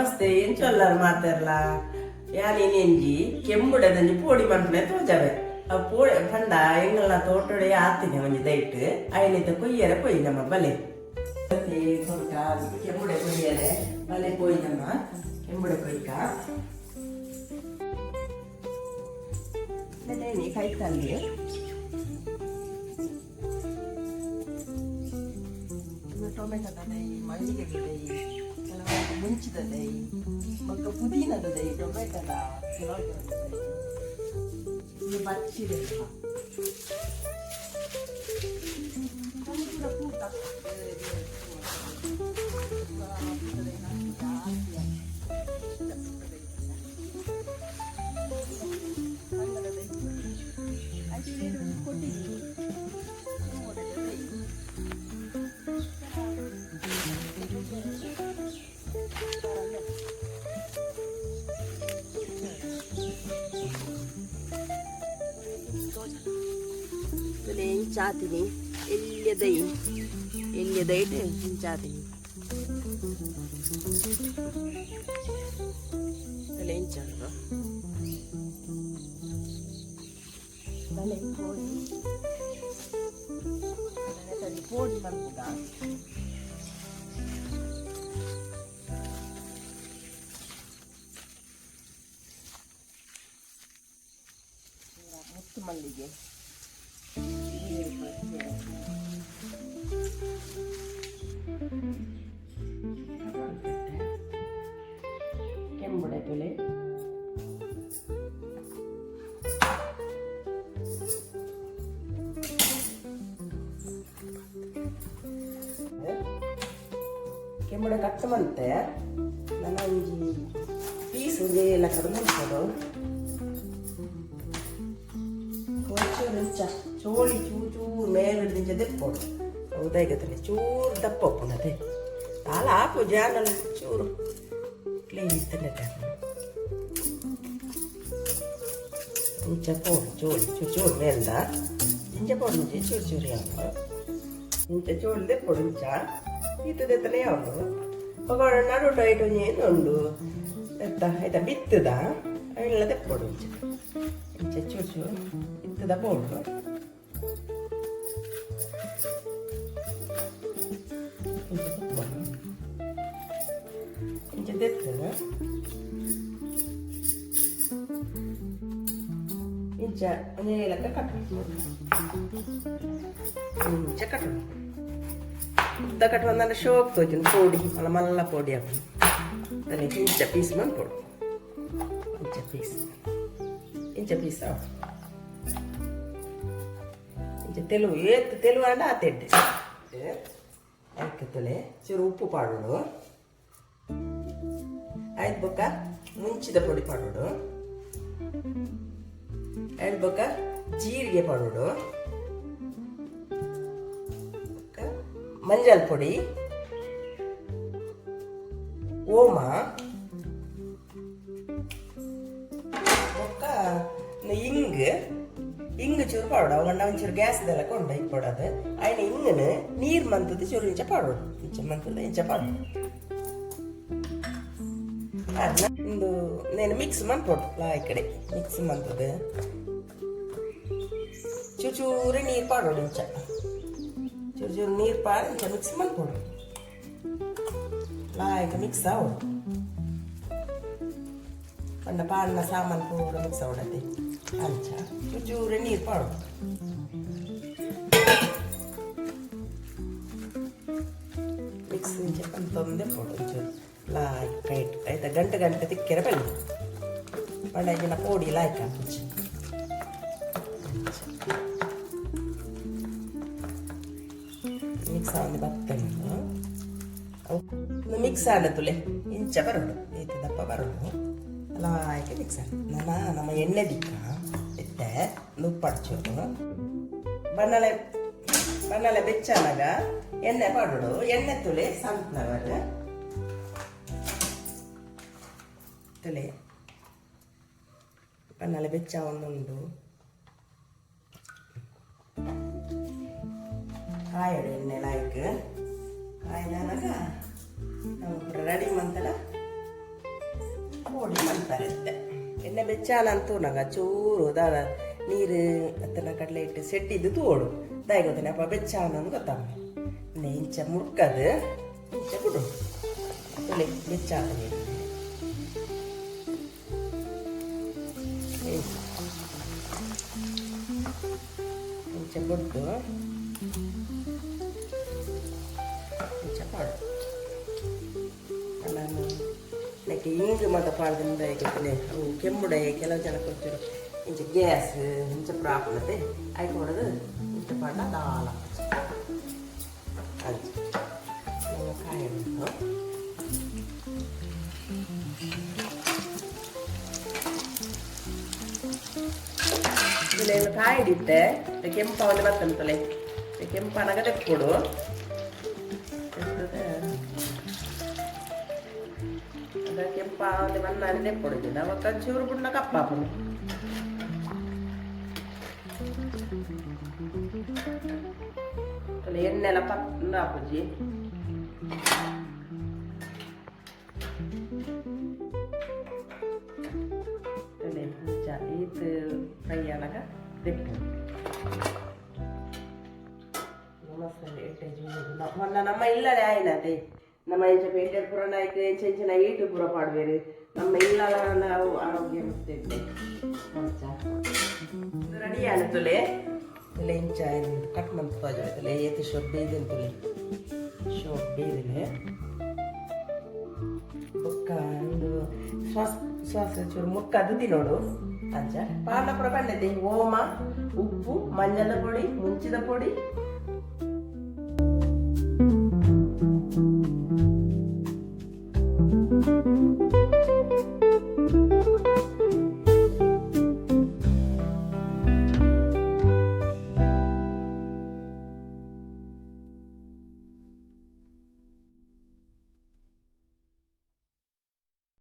ನಮಸ್ತೆ ಏನ್ ಚೊಲ್ಲರ್ ಮಾತಾರ್ಲ ಯಾನೇನ್ ಎಂಜಿ ಕೆಂಬುಡದಂಜಿ ಪೋಡಿ ಮನ್ಪನೆ ತೋಜವೆ ಆ ಪೋಡಿ ಪಂಡ ಎಂಗಲ್ನ ತೋಟೊಡೆ ಆತಿನ ಒಂಜಿ ದೈಟ್ ಅಯ್ಯನಿತ ಕೊಯ್ಯರೆ ಪೋಯಿ ನಮ್ಮ ಬಲೆ ಮತ್ತೆ ಸ್ವಲ್ಪ ಕೆಂಬುಡೆ ಕೊಯ್ಯರೆ ಬಲೆ ಪೋಯಿ ನಮ್ಮ ಕೆಂಬುಡೆ ಕೊಯ್ಕ ನೀ ಕೈತಲ್ಲಿ ಟೊಮೆಟೊದ ದೈ ಮಲ್ಲಿಗೆ ದೈ ಕೆಲವೊಂದು ಮುಂಚಿದ ದೈ ಮತ್ತು ಪುದೀನದ ದೈ ಟೊಮೆಟೊದ ಕೆಲವೊಂದು ದೈ ಇದು ಬಚ್ಚಿದೆ ತುಲೆ ಇಂಚಾತೀನಿ ಎಲ್ಲಿಯ ದೈ ಎಲ್ಲಿಯ വലിയ ಇಂಚಾತೀನಿ ചാത്തിന് ಇಂಚಾಡು ತಲೆ ಪೋಡಿ ತಲೆ ಪೋಡಿ ಮಾಡ್ಬೋದ ಮುತ್ತು ಮಲ್ಲಿಗೆ. ಕೆಂಬುಡೆ ಬೆಳೆ ಕೆಂಬುಡೆ ಕಟ್ಟು ಮಂತೆ ನನ್ನ ಒಂಜಿ ಪೀಸ್ ಎಲ್ಲ ಕಡಿಮೆ ಇಂಚ ಚೋಳಿ ಚೂರು ಚೂರು ಮೇಲೆ ದಿಂಚ ದೆಪ್ಪೋಡು. ಹೌದಾಗತ್ತಲೆ ಚೂರು ದಪ್ಪ ಅದೇ. ತಾಲ ಹಾಕು ಜಾನಲ್ಲ ಚೂರು. ಕ್ಲೀನ್ ಇತ್ತನೆ ಇಂಚ ಪೋಡು, ಚೋಳಿ, ಚೂರು ಚೂರು ಮೇಲ್ದ. ಇಂಚ ಪೋಡು ಚೂರು ಚೂರು ಯಾವ ಇಂಚ ಚೋಳಿ ದೆಪ್ಪೋಡು ಇಂಚ ತಾನೆ ಯಾವುದು? ನಡು ಟೈಟ್ ಏನು ಉಂಡು? ಎತ್ತ ಆಯ್ತಾ ಬಿತ್ತದ? ಎಲ್ಲ ದೆಪ್ಪೋಡು ಇಂಚ ಚೂರು ಚೂರು depois inja nyela ta kapu ni chakatu dakatu na na shop to jin podi ala mala podi apu ani jin chapis man por chapis in chapis sa in telu ye telu ana tedde eh ek tele chiru upu padulo ಆಯ್ತು ಬೊಕ್ಕ? ಮುಂಚಿದ ಪುಡಿ ಪಾಡೋಡು ಆಯ್ತು ಬೊಕ್ಕ? ಜೀರಿಗೆ ಪಾಡೋಡು ಮಂಜಲ್ ಪೊಡಿ. ಓಮ. ಬೊಕ್ಕ? ಇಂಗ್. ಇಂಗ್ ಚೂರು ಪಾಡೋಡು ಅವಂಡ ಒಂಚೂರು ಗ್ಯಾಸ್ದೆಲ್ಲ ಕೊಂಡ ಇಕ್ಕೊಡೋದು ಆಯ್ನ ಇಂಗನ ನೀರು ಮಂತದ ಚೂರು ಇಂಚ ಪಾಡೋಡು ಇಂಚ ಮಂತದ ಇಂಚ ಪಾಡೋಡು ಅದನ್ನ ಒಂದು నేను ಮಿಕ್ಸ್ ಮಾಡ್ಕೊಡು ಲಾ ಈ ಕಡೆ ಮಿಕ್ಸ್ ಮಾಡ್ತದೆ ಚೂರು ಚೂರು ನೀರು ಪಾಡೋಡು ಇಂಚ ಚೂರು ಚೂರು ನೀರು ಪಾಡಿ ಇಂಚ ಮಿಕ್ಸ್ ಮಾಡ್ಕೊಡು ಲಾ ಈಗ ಮಿಕ್ಸ್ ಆವಡು ಪಂಡ ಪಾಡಿನ ಸಾಮಾನು ಪೂರ ಮಿಕ್ಸ್ ಆವಡತ್ತೆ ಅಂಚ ಚೂರು ಚೂರು ನೀರು ಪಾಡು ಮಿಕ್ಸ್ ಇಂಚ ಅಂತೊಂದೆ ಪೋಡು ಒಂಚೂರು ಲಾಯ್ ಕೈಟ್ ಆಯ್ತಾ ಗಂಟೆ ಗಂಟೆ ತಿಕ್ಕೆರೆ ಬಲ್ಲಿ ಪಂಡ ಪೋಡಿ ಲಾಯ್ಕ ಮಿಕ್ಸ್ ಆಗಿ ಬರ್ತೇನೆ ಮಿಕ್ಸ್ ಆದ ತುಲೆ ಇಂಚ ಬರೋಡು ಐತೆ ದಪ್ಪ ಬರೋಡು ಲಾಯ್ಕೆ ಮಿಕ್ಸ್ ನನ್ನ ನಮ್ಮ ಎಣ್ಣೆ ದಿಕ್ಕ ಎತ್ತೆ ನುಪ್ಪಡ್ಚೋದು ಬಣ್ಣಲೆ ಬಣ್ಣಲೆ ಬೆಚ್ಚನಾಗ ಎಣ್ಣೆ ಪಡೋಡು ಎಣ್ಣೆ ತುಲೆ ಸನ್ಫ್ಲವರ್ ಬೆಚ್ಚ ಒಂದೊಂದು ಕಾಯಡು ಎಣ್ಣೆ ಲಾಯ್ಕ್ ಕಾಯ್ದಾನಾಗ ನಾವು ರೆಡಿ ಮಂತಲ ಕೋಳಿ ಮಾಡ್ತಾರಂತೆ ಎಣ್ಣೆ ಬೆಚ್ಚಾನಂತೂ ನಗ ಚೂರು ದಾದ ನೀರು ಅತ್ತನ ಕಡಲೆ ಇಟ್ಟು ಸೆಟ್ಟಿದ್ದು ತೋಡು. ದಾಯಿ ಗೊತ್ತಾನೆ ಅಪ್ಪ ಬೆಚ್ಚಾನ ಇನ್ನು ಇಂಚ ಮುರ್ಕದು. ಇಂಚ ಬಿಡು ಬೆಚ್ಚಾದ ನೀರು ಇಂಚ ಬಿಟ್ಟು ಇಂಚ ಪಾಡು ನಾನು ನೆಕ್ಕೆ ಈಗ ಮತ್ತೆ ಪಾಡ್ದಿಂದ ಗೊತ್ತಿಲ್ಲ ಅವು ಕೆಮ್ಮುಡೆ ಕೆಲವು ಜನ ಕೊಡ್ತಿರು ಇಂಚ ಗ್ಯಾಸ್ ಇಂಚ ಪ್ರಾಬ್ಲತೆ ಆಯ್ಕೆ ಮಾಡೋದು ಇಂಚ ಪಾಡ ದಾಲ ಉಳ್ಳೆಯನ್ನು ಕಾಯ್ದಿಟ್ಟೆ. ಕೆಂಪವನ್ನು ಬರ್ತೇನೆ ತೊಲೆ. ಕೆಂಪನ ತೆಕ್ಕೊಡು ಕೆಂಪ ಒಂದು ಮನ್ನಾನೆ ತೆಕ್ಕೊಡುದಿಲ್ಲ ಅವಕ್ಕ ಚೂರು ಪುಣ್ಣ ಕಪ್ಪಾಪನು ಎಣ್ಣೆಲ್ಲ ಪಕ್ಕ ಹಾಪುಜಿ ಮಸಾಲೆ ನಮ್ಮನ್ನ ಮೊನ್ನ ನಮ್ಮ ಇಲ್ಲದೆ ಆಯ್ನತೆ. ನಮ್ಮ ಎಂಚ ಪೇಟೆ ಪುರ ಆಯ್ತು ಇಂಚ ಇಂಚಿನ ಈಟು ಪುರ ಪಾಡ್ಬೇರು. ನಮ್ಮ ಇಲ್ಲ ನಾವು ಆರೋಗ್ಯ ಮಂಚ ರೆಡಿ ಆನತುಲೆ ತುಲೆ? ಇಂಚ ಕಟ್ ಮಂತ್ ತೋಜಲೆ ಏತು ಶೊಬ್ಬೆ ಇದೆ ತುಲೆ. ಶೊಬ್ಬೆ ಇದೆ ಬೊಕ್ಕ ಒಂದು ಶ್ವಾಸ ಶ್ವಾಸ ಚೂರು ಮುಕ್ಕದು ತಿನ್ನೋಡು ಅಂಚ ಪಾಲ ಪುರ ಬಂದೈತೆ ಓಮ ಉಪ್ಪು ಮಂಜಲ ಪೊಡಿ ಮುಂಚಿದ ಪೊಡಿ